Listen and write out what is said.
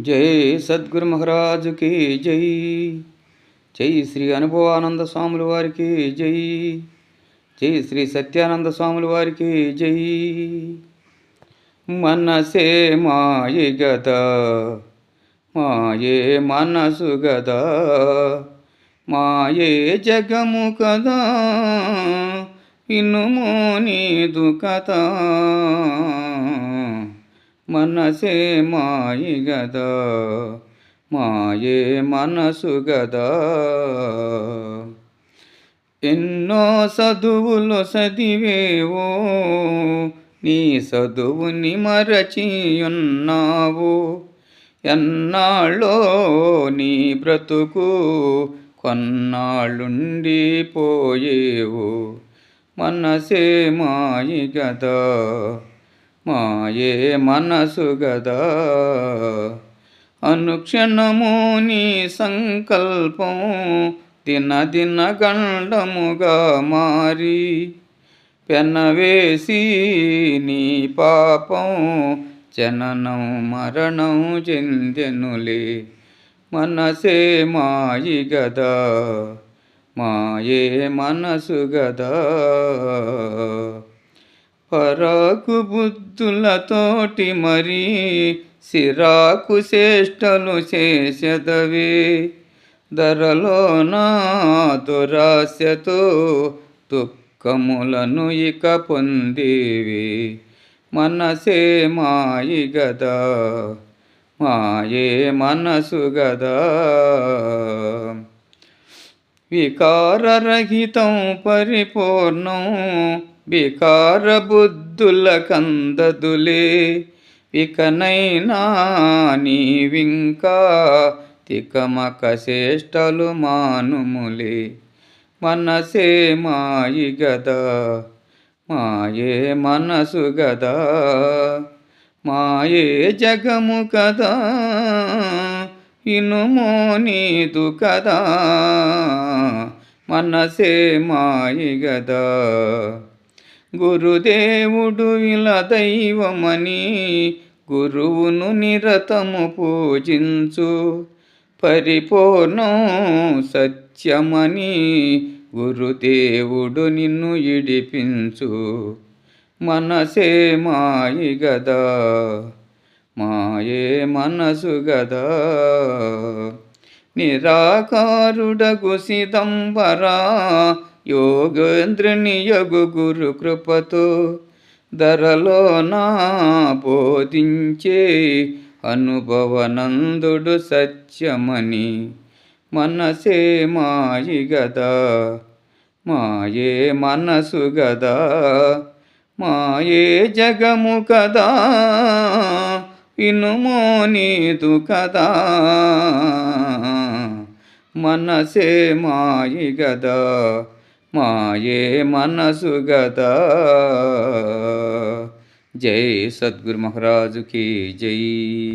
జై సద్గురు మహారాజుకి జై. జై శ్రీ అనుభవానంద స్వాముల వారికి జై. జై శ్రీ సత్యానంద స్వాముల వారికి జై. మనసే మాయి గద మాయే మనసు గద మాయే జగము కదా ఇనుమో నీదు కథ మనసే మాయి గదా మాయే మనసు గదా. ఎన్నో చదువులు చదివేవో నీ చదువుని మరచియున్నావు. ఎన్నాళ్ళో నీ బ్రతుకు కొన్నాళ్ళుండి పోయేవు. మనసే మాయి గదా. మాయే మనసు గదా. అనుక్షణము నీ సంకల్పం దిన దిన గండముగా మారి పెనవేసి నీ పాపం జననం మరణం చెందెనులే. మనసే మాయి గదా మాయే మనసు గదా. పరాకు బుద్ధులతోటి మరి సిరాకు చేష్టలు చేసెదవే. ధరలో నా దురాశతో దుఃఖములను ఇక పొందేవి. మనసే మాయి గదా మాయే మనసు గదా. వికారరహితం పరిపూర్ణం వికార బుద్ధుల కందదులే ఇకనైనా నీవింకా తికమక శ్రేష్టలు మానుములే మనసే మాయి గదా మాయే మనసు గదా మాయే జగము కదా ఇనుమో నీదు కదా మనసే మాయి గదా. గురుదేవుడు ఇలా దైవమని గురువును నిరతము పూజించు. పరిపూర్ణం సత్యమని గురుదేవుడు నిన్ను ఇడిపించు. మనసే మాయి గదా మాయే మనసు గదా. నిరాకారుడగు సిదంబరా యోగేంద్రుని యగు గురు కృపతో ధరలో నా బోధించే అనుభవనందుడు సత్యమని మనసే మాయి గదా మాయే మనసు గదా మాయే జగము కదా ఇనుమో నీదు కదా మనసే మాయి గదా. మాయే మనసు గదా. జై సద్గురు మహారాజుకి జై.